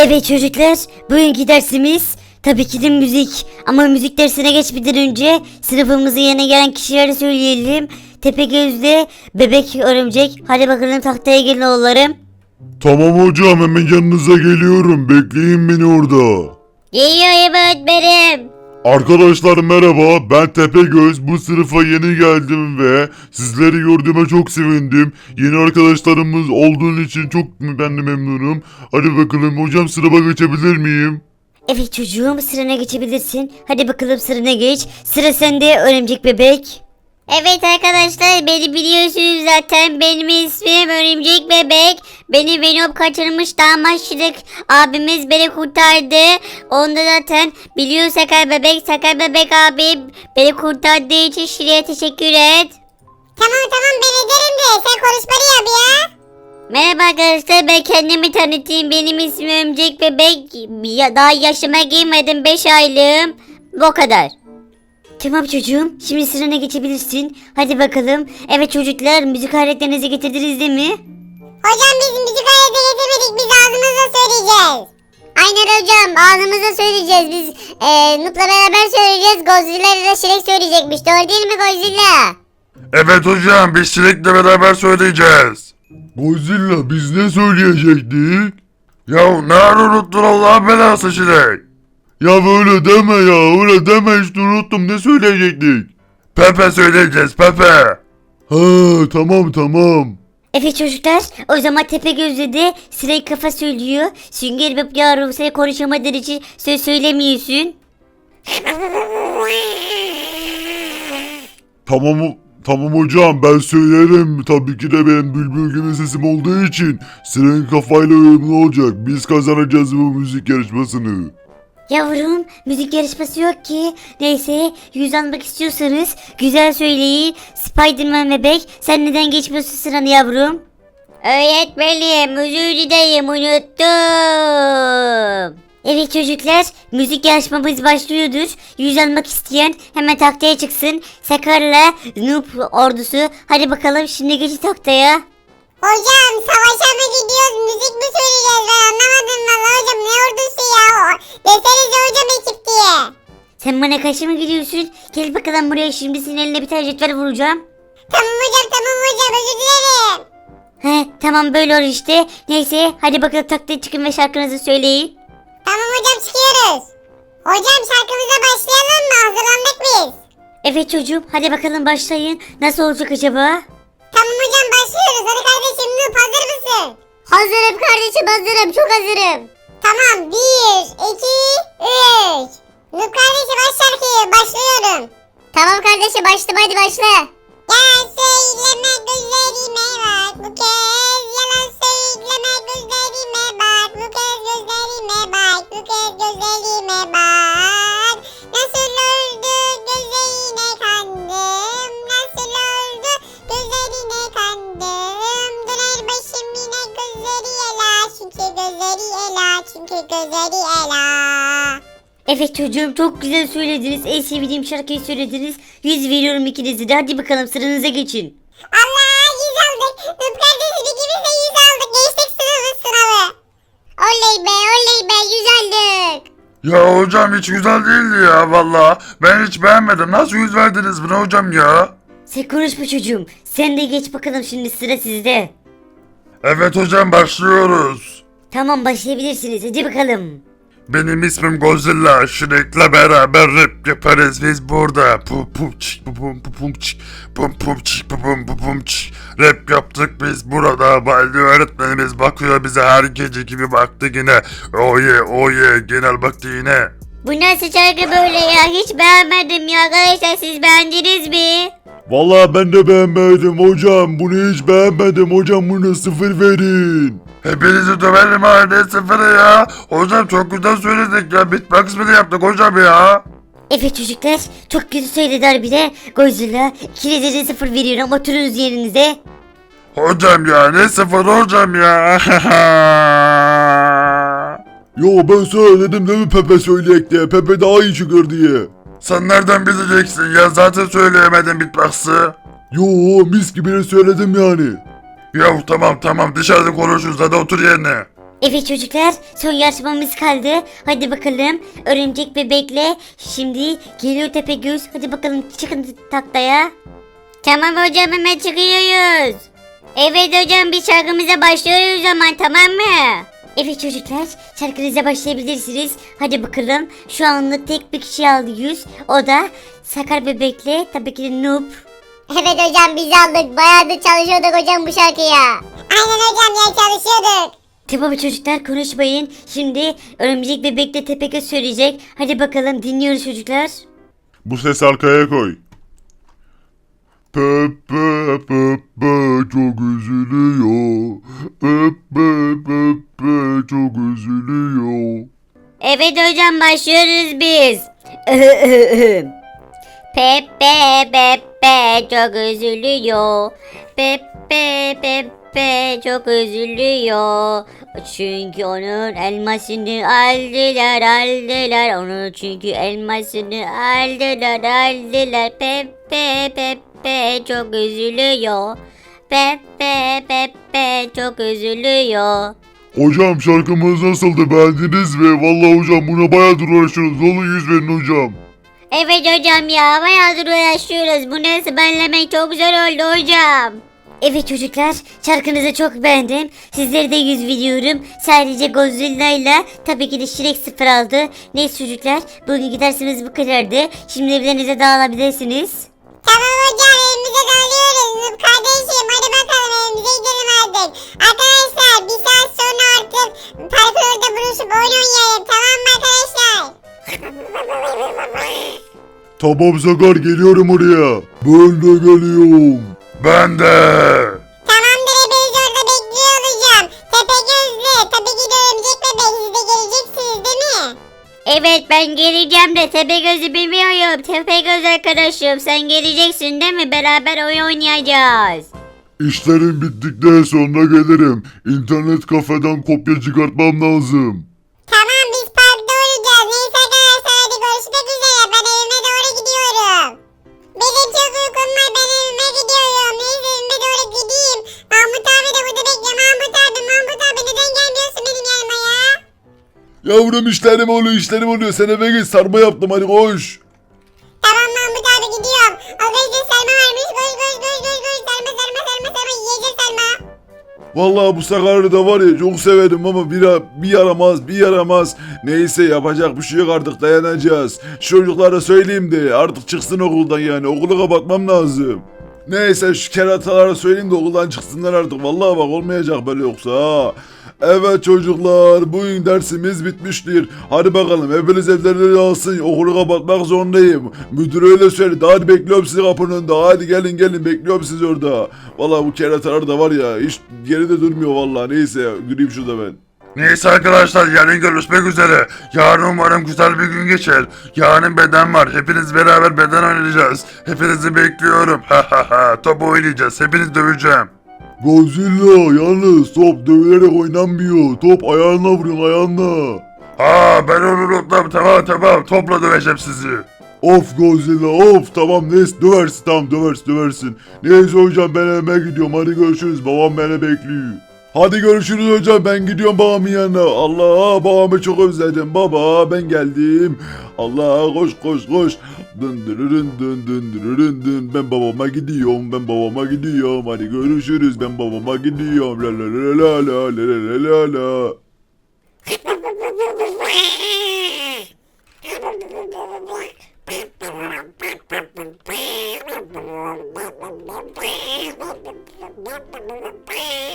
Evet çocuklar, bugünkü dersimiz tabii ki de müzik. Ama müzik dersine geçmeden önce sınıfımızın yerine gelen kişileri söyleyelim. Tepegöz'de bebek örümcek. Hadi bakalım tahtaya gelin oğullarım. Tamam hocam hemen yanınıza geliyorum. Bekleyin beni orada. Geliyorum öğretmenim. Arkadaşlar merhaba ben Tepegöz bu sınıfa yeni geldim ve sizleri gördüğüme çok sevindim. Yeni arkadaşlarımız olduğun için çok ben de memnunum. Hadi bakalım hocam sınıfa geçebilir miyim? Evet çocuğum sırana geçebilirsin. Hadi bakalım sırana geç. Sıra sende örümcek bebek. Evet arkadaşlar beni biliyorsunuz zaten benim ismim Örümcek Bebek. Beni Venom kaçırmıştı ama Şirik abimiz beni kurtardı. Onda zaten biliyor Sakar Bebek, Sakar Bebek abim beni kurtardığı için Şirik'e teşekkür et. Tamam tamam ben ederim de sen konuşmanı yap ya. Merhaba arkadaşlar ben kendimi tanıtayım. Benim ismim Örümcek Bebek. Ya, daha yaşıma girmedim 5 aylığım. Bu kadar. Tamam çocuğum. Şimdi sırana geçebilirsin. Hadi bakalım. Evet çocuklar müzik aletlerinizi getirdiniz değil mi? Hocam biz müzik aleti getirmedik biz ağzımızla söyleyeceğiz. Aynen hocam ağzımızla söyleyeceğiz biz eee Nup'la beraber söyleyeceğiz Godzilla ile Şirek söyleyecekmiş doğru değil mi Godzilla? Evet hocam biz Şirek'le beraber söyleyeceğiz. Godzilla biz ne söyleyecektik? Ya ne ara unuttun Allah belası Şirek? Ya böyle deme ya öyle deme işte unuttum ne söyleyecektik? Pepe söyleyeceğiz Pepe. Ha tamam tamam. Evet çocuklar. O zaman Tepegöz'de de Sinek kafa söylüyor. Sünger Bob yavrum sen konuşamadığın için söz söylemiyorsun. Tamam tamam hocam ben söylerim. Tabii ki de benim bülbül gibi sesim olduğu için Siren kafayla uyumlu olacak. Biz kazanacağız bu müzik yarışmasını. Yavrum müzik yarışması yok ki. Neyse yüz almak istiyorsanız güzel söyleyin. Spiderman bebek sen neden geçmiyorsun sıranı yavrum? Öğretmenim dilerim unuttum. Evet çocuklar müzik yarışmamız başlıyordur. Yüz almak isteyen hemen tahtaya çıksın. Sakarla Noob ordusu. Hadi bakalım şimdi geçin tahtaya. Hocam savaşa mı gidiyoruz müzik mi söyleyeceğiz ben anlamadım valla hocam ne ordusu ya. Desenize hocam ekip diye. Sen bana karşı mı gidiyorsun? Gel bakalım buraya şimdi senin eline bir tane cetvel vuracağım. Tamam hocam tamam hocam özür dilerim. He tamam böyle olur işte. Neyse hadi bakalım taklaya çıkın ve şarkınızı söyleyin. Tamam hocam çıkıyoruz. Hocam şarkımıza başlayalım mı hazırlandık biz. Evet çocuğum hadi bakalım başlayın. Nasıl olacak acaba? Tamam hocam başlıyoruz hadi kardeşim Nup hazır mısın? Hazırım kardeşim hazırım çok hazırım. Tamam bir iki üç. Nup kardeşim aç şarkıyı başlıyorum. Tamam kardeşim başladım hadi başla. Yalan söyleme gözlerime bak bu kez Yalan söyleme gözlerime bak bu kez gözlerime bak bu kez gözlerime bak ela Evet çocuğum çok güzel söylediniz. En sevdiğim şarkıyı söylediniz. Yüz veriyorum ikinizi de. Hadi bakalım sıranıza geçin. Allah yüz aldık. Nup kardeşim ikimiz de yüz aldık. Geçtik sınavı sınavı. Oley be oley be yüz aldık. Ya hocam hiç güzel değildi ya valla. Ben hiç beğenmedim. Nasıl yüz verdiniz buna hocam ya? Sen konuşma çocuğum. Sen de geç bakalım şimdi sıra sizde. Evet hocam başlıyoruz. Tamam başlayabilirsiniz. Hadi bakalım. Benim ismim Godzilla. Shrek'le beraber rap yaparız biz burada. Pum pum çik pum pum pum pum çik. Pum pum çik pum pum pum pum çik. Rap yaptık biz burada. Baldi öğretmenimiz bakıyor bize her gece gibi baktı yine. Oye oye genel baktı yine. Bu nasıl şarkı böyle ya? Hiç beğenmedim ya. Arkadaşlar siz beğendiniz mi? Vallahi ben de beğenmedim hocam. Bunu hiç beğenmedim hocam. Bunu sıfır verin. Hepinizi döverim ha ne sıfırı ya. Hocam çok güzel söyledik ya. Beatbox bile yaptık hocam ya. Evet çocuklar çok kötü söylediler bir de Godzilla ikinize de sıfır veriyorum oturunuz yerinize. Hocam ya ne sıfır hocam ya. Yo ben söyledim değil mi Pepe söyleyek diye. Pepe daha iyi çıkar diye. Sen nereden bileceksin ya zaten söyleyemedin beatbox'ı. Yo mis gibi söyledim yani. Ya tamam tamam dışarıda konuşuruz hadi otur yerine. Evet çocuklar son yarışmamız kaldı. Hadi bakalım örümcek bebekle şimdi geliyor Tepegöz. Hadi bakalım çıkın taktaya. Tamam hocam hemen çıkıyoruz. Evet hocam bir şarkımıza başlıyoruz o zaman tamam mı? Evet çocuklar şarkınıza başlayabilirsiniz. Hadi bakalım şu anlık tek bir kişi aldı 100. O da Sakar Bebek'le tabii ki de Noob. Evet hocam biz aldık. Bayağıdır çalışıyorduk hocam bu şarkıya. Aynen hocam ya çalışıyorduk. Tamam çocuklar konuşmayın. Şimdi örümcek bebekle Tepegöz söyleyecek. Hadi bakalım dinliyoruz çocuklar. Bu ses arkaya koy. Pepe Pepe çok üzülüyor. Pepe Pepe çok üzülüyor. Evet hocam başlıyoruz biz. Pepe Pepe çok üzülüyor. Pepe Pepe çok üzülüyor. Çünkü onun elmasını aldılar aldılar. Onun çünkü elmasını aldılar aldılar. Pepe Pepe çok üzülüyor. Pepe Pepe çok üzülüyor. Hocam şarkımız nasıldı beğendiniz mi? Vallahi hocam buna bayağıdır uğraşıyoruz. Dolu yüz verin hocam. Evet hocam ya bayağıdır uğraşıyoruz. Bu nasıl benlemek çok güzel oldu hocam. Evet çocuklar şarkınızı çok beğendim. Sizleri de yüz veriyorum. Sadece Godzilla ile tabii ki de Shrek 0 aldı. Neyse çocuklar bugünkü dersimiz bu kadardı. Şimdi evlerinize dağılabilirsiniz. Tamam hocam evimize dağılıyoruz. Kardeşim hadi bakalım Tamam Sakar geliyorum oraya. Ben de geliyorum. Ben de. Tamamdır hepiniz orada bekliyor olacağım. Tepe gözlü tabii ki de örümcek bebek siz de geleceksiniz değil mi? Evet ben geleceğim de Tepegöz'ü bilmiyorum. Tepegöz arkadaşım sen geleceksin değil mi? Beraber oyun oynayacağız. İşlerim bittikten sonra gelirim. İnternet kafeden kopya çıkartmam lazım. Yavrum işlerim oluyor işlerim oluyor. Sen eve git sarma yaptım hadi koş. Tamam Mahmut abi gidiyorum. Arkadaşlar sarma varmış. Koş koş koş koş koş. Sarma sarma sarma sarma. Yiyeceğiz sarma. Vallahi bu sakarı da var ya çok severim ama bir, bir yaramaz bir yaramaz. Neyse yapacak bir şey yok artık dayanacağız. Şu çocuklara söyleyeyim de artık çıksın okuldan yani okulu kapatmam lazım. Neyse şu keratalara söyleyeyim de okuldan çıksınlar artık. Vallahi bak olmayacak böyle yoksa ha. Evet çocuklar bugün dersimiz bitmiştir. Hadi bakalım hepiniz evlerine alsın okulu kapatmak zorundayım. Müdür öyle söyledi hadi bekliyorum sizi kapının önünde. Hadi gelin gelin bekliyorum sizi orada. Vallahi bu keratalar da var ya hiç geride durmuyor vallahi neyse gireyim şurada ben. Neyse arkadaşlar yarın görüşmek üzere. Yarın umarım güzel bir gün geçer. Yarın beden var. Hepiniz beraber beden oynayacağız. Hepinizi bekliyorum. Ha ha ha. Top oynayacağız. Hepinizi döveceğim. Godzilla yalnız top dövülerek oynanmıyor. Top ayağına vuruyorsun ayağına. Ha ben onu unuttum. Tamam tamam. Topla döveceğim sizi. Of Godzilla of tamam neyse döversin tamam döversin döversin. Neyse hocam ben eve gidiyorum hadi görüşürüz babam beni bekliyor. Hadi görüşürüz hocam ben gidiyorum babamın yanına. Allah babamı çok özledim baba ben geldim. Allah koş koş koş. Dın dırırın dın dın dırırın dın. Ben babama gidiyorum ben babama gidiyorum. Hadi görüşürüz ben babama gidiyorum. La la la la la la la la la.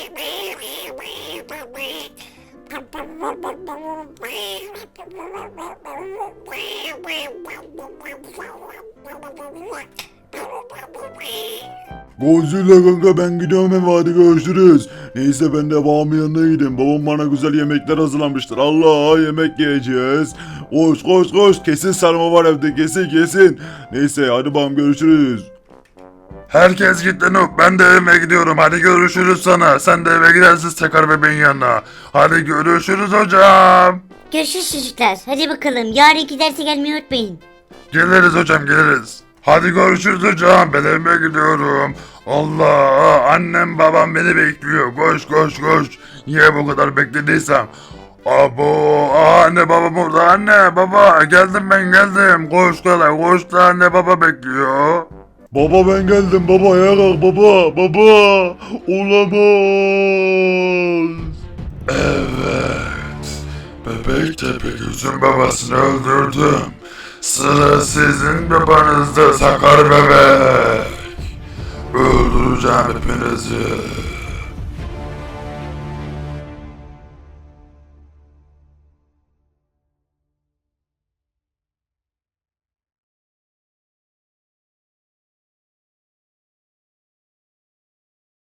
Godzilla kanka ben gidiyorum eve hadi görüşürüz. Neyse ben de babamın yanına gideyim. Babam bana güzel yemekler hazırlamıştır. Allah yemek yiyeceğiz. Koş koş koş kesin sarma var evde kesin kesin. Neyse hadi babam görüşürüz. Herkes gitti Nuh. Ben de evime gidiyorum. Hadi görüşürüz sana. Sen de eve gidersin Sakar bebeğin yanına. Hadi görüşürüz hocam. Görüşürüz çocuklar. Hadi bakalım yarınki derse gelmeyi unutmayın. Geliriz hocam geliriz. Hadi görüşürüz hocam. Ben evime gidiyorum. Allah annem babam beni bekliyor. Koş koş koş. Niye bu kadar beklediysem? Abo anne baba burada anne baba geldim ben geldim koş kala koş da anne baba bekliyor. Baba ben geldim baba kalk baba baba olamaz. Evet bebek Tepegöz'ün babasını öldürdüm. Sıra sizin babanızda sakar bebek. Öldüreceğim hepinizi.